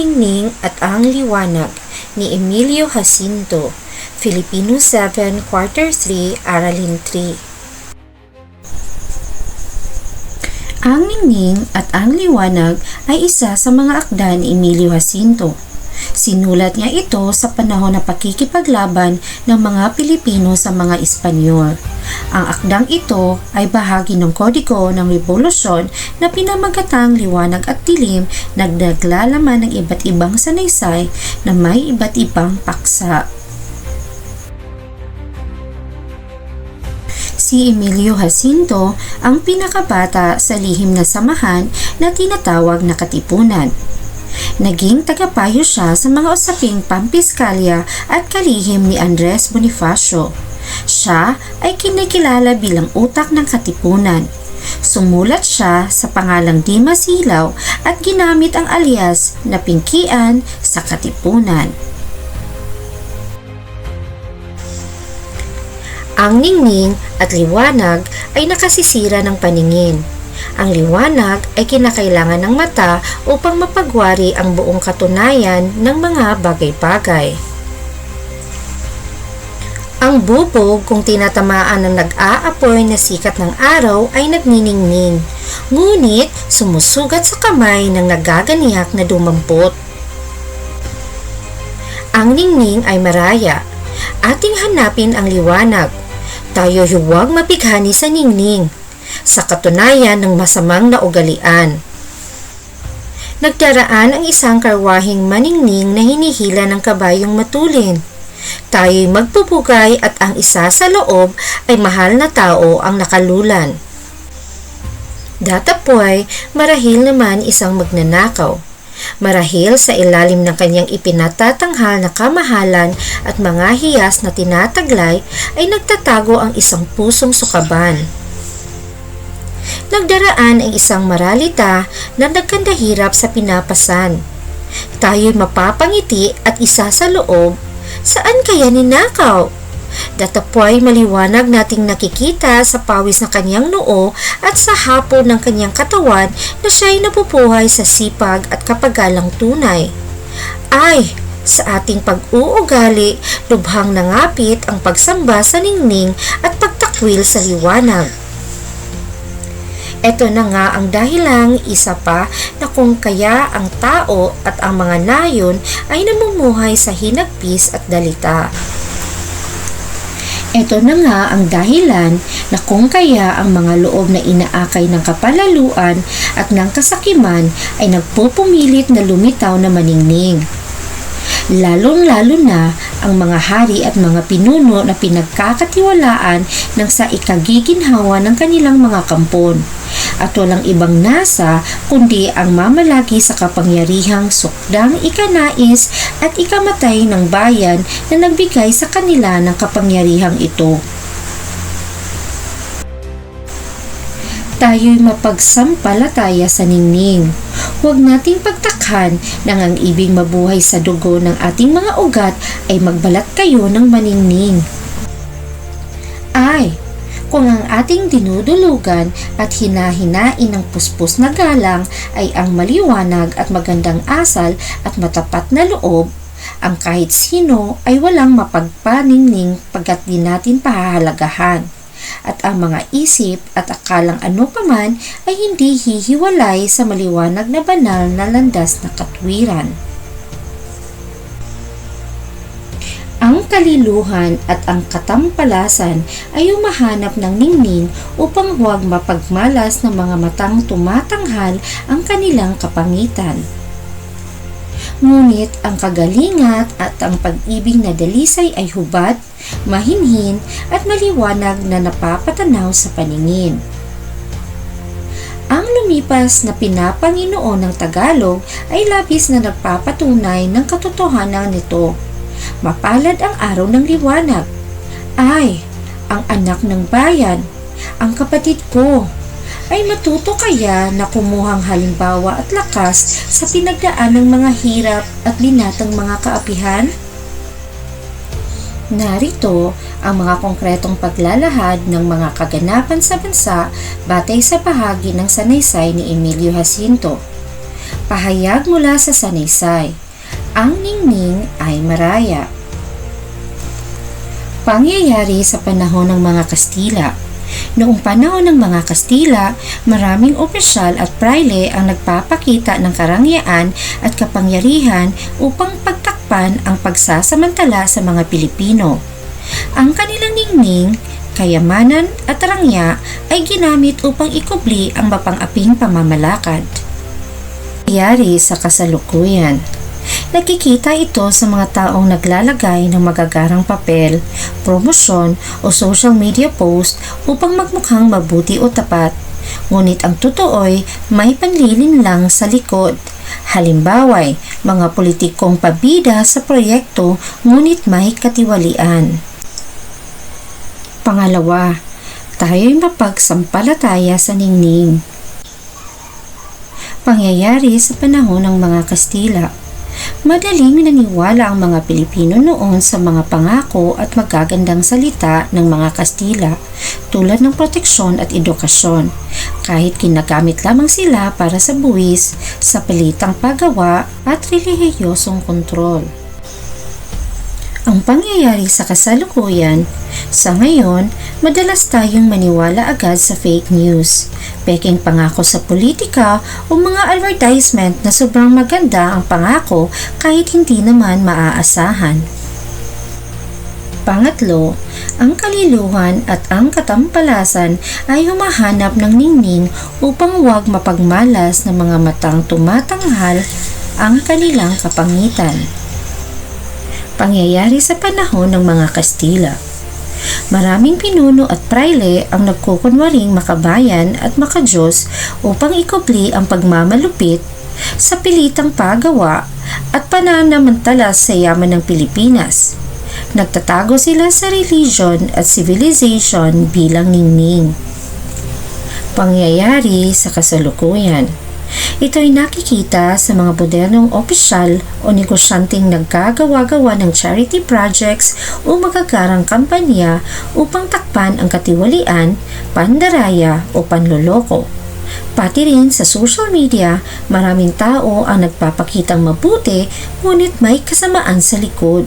Ningning at Ang Liwanag ni Emilio Jacinto, Filipino 7, Quarter 3, Aralin 3. Ang Ningning at Ang Liwanag ay isa sa mga akda ni Emilio Jacinto. Sinulat niya ito sa panahon ng pakikipaglaban ng mga Pilipino sa mga Espanyol. Ang akdang ito ay bahagi ng kodigo ng revolusyon na pinamagatang liwanag at dilim na ng iba't ibang sanaysay na may iba't ibang paksa. Si Emilio Jacinto ang pinakabata sa lihim na samahan na tinatawag na Katipunan. Naging tagapayo siya sa mga usaping pampiskalya at kalihim ni Andres Bonifacio. Siya ay kinikilala bilang utak ng Katipunan. Sumulat siya sa pangalang Dimas Hilaw at ginamit ang alias na Pingkian sa Katipunan. Ang ningning at liwanag ay nakasisira ng paningin. Ang liwanag ay kinakailangan ng mata upang mapagwari ang buong katunayan ng mga bagay-bagay. Ang bubog kung tinatamaan ng nag-aapoy na sikat ng araw ay nagniningning, ngunit sumusugat sa kamay ng nagaganiyak na dumampot. Ang ningning ay maraya. Ating hanapin ang liwanag. Tayo huwag mapighani sa ningning sa katunayan ng masamang naugalian. Nagdaraan ang isang karwahing maningning na hinihila ng kabayong matulin. Tayo'y magpupugay at ang isa sa loob ay mahal na tao ang nakalulan. Datapoy, marahil naman isang magnanakaw. Marahil sa ilalim ng kanyang ipinatatanghal na kamahalan at mga hiyas na tinataglay ay nagtatago ang isang pusong sukaban. Nagdaraan ang isang maralita na nagkandahirap sa pinapasan. Tayo'y mapapangiti at isa sa loob Saan kaya ninakaw? Datapoy maliwanag nating nakikita sa pawis ng kanyang noo at sa hapon ng kanyang katawan na siya'y nabubuhay sa sipag at kapagalang tunay. Ay, sa ating pag-uugali, lubhang nangapit ang pagsamba sa ningning at pagtakwil sa liwanag. Ito na nga ang dahilang isa pa na kung kaya ang tao at ang mga nayon ay namumuhay sa hinagpis at dalita. Ito na nga ang dahilan na kung kaya ang mga loob na inaakay ng kapalaluan at ng kasakiman ay nagpupumilit na lumitaw na maningning lalong-lalo na ang mga hari at mga pinuno na pinagkakatiwalaan ng sa ikagiginhawa ng kanilang mga kampon at walang ibang nasa kundi ang mamalagi sa kapangyarihang sukdang ikanais at ikamatay ng bayan na nagbigay sa kanila ng kapangyarihang ito. Tayo'y mapagsampalataya sa ningning. Huwag nating pagtakhan nang ang ibig mabuhay sa dugo ng ating mga ugat ay magbalat kayo ng maningning. Ay, kung ang ating dinudulugan at hinahinain ng puspos na galang ay ang maliwanag at magandang asal at matapat na loob, ang kahit sino ay walang mapagpaningning pagkat di natin pahahalagahan at ang mga isip at akalang ano paman ay hindi hihiwalay sa maliwanag na banal na landas na katwiran. Ang kaliluhan at ang katampalasan ay umahanap ng ningning upang huwag mapagmalas ng mga matang tumatanghal ang kanilang kapangitan. Ngunit ang kagalingat at ang pag-ibig na dalisay ay hubad, mahinhin at maliwanag na napapatanaw sa paningin. Ang lumipas na pinapanginoon ng Tagalog ay labis na nagpapatunay ng katotohanan nito. Mapalad ang araw ng liwanag. Ay, ang anak ng bayan, ang kapatid ko, ay matuto kaya na kumuhang halimbawa at lakas sa pinagdaan ng mga hirap at binatang mga kaapihan? Narito ang mga konkretong paglalahad ng mga kaganapan sa bansa batay sa bahagi ng sanaysay ni Emilio Jacinto. Pahayag mula sa Sanaysay. Ang ningning ay maraya. Pangyayari sa panahon ng mga Kastila. Noong panahon ng mga Kastila, maraming opisyal at praile ang nagpapakita ng karangyaan at kapangyarihan upang pagtakpan ang pagsasamantala sa mga Pilipino. Ang kanilang ningning, kayamanan at rangya ay ginamit upang ikubli ang mapang-aping pamamalakad. Nangyari sa kasalukuyan. Nakikita ito sa mga taong naglalagay ng magagarang papel, promosyon o social media post upang magmukhang mabuti o tapat. Ngunit ang totoo'y may panlilin lang sa likod. Halimbawa'y mga politikong pabida sa proyekto ngunit may katiwalian. Pangalawa, tayo'y mapagsampalataya sa ningning. Pangyayari sa panahon ng mga Kastila. Madaling naniwala ang mga Pilipino noon sa mga pangako at magagandang salita ng mga Kastila tulad ng proteksyon at edukasyon, kahit ginagamit lamang sila para sa buwis, sa pilitang paggawa at relihiyosong kontrol. Ang pangyayari sa kasalukuyan, sa ngayon, madalas tayong maniwala agad sa fake news, peking pangako sa politika o mga advertisement na sobrang maganda ang pangako kahit hindi naman maaasahan. Pangatlo, ang kaliluhan at ang katampalasan ay humahanap ng ningning upang huwag mapagmalas ng mga matang tumatanghal ang kanilang kapangitan pangyayari sa panahon ng mga Kastila. Maraming pinuno at praile ang nagkukunwaring makabayan at makajos upang ikubli ang pagmamalupit sa pilitang pagawa at pananamantala sa yaman ng Pilipinas. Nagtatago sila sa religion at civilization bilang ningning. Pangyayari sa kasalukuyan Ito'y nakikita sa mga modernong opisyal o negosyanteng nagkagawa-gawa ng charity projects o magagarang kampanya upang takpan ang katiwalian, pandaraya o panloloko. Pati rin sa social media, maraming tao ang nagpapakitang mabuti ngunit may kasamaan sa likod.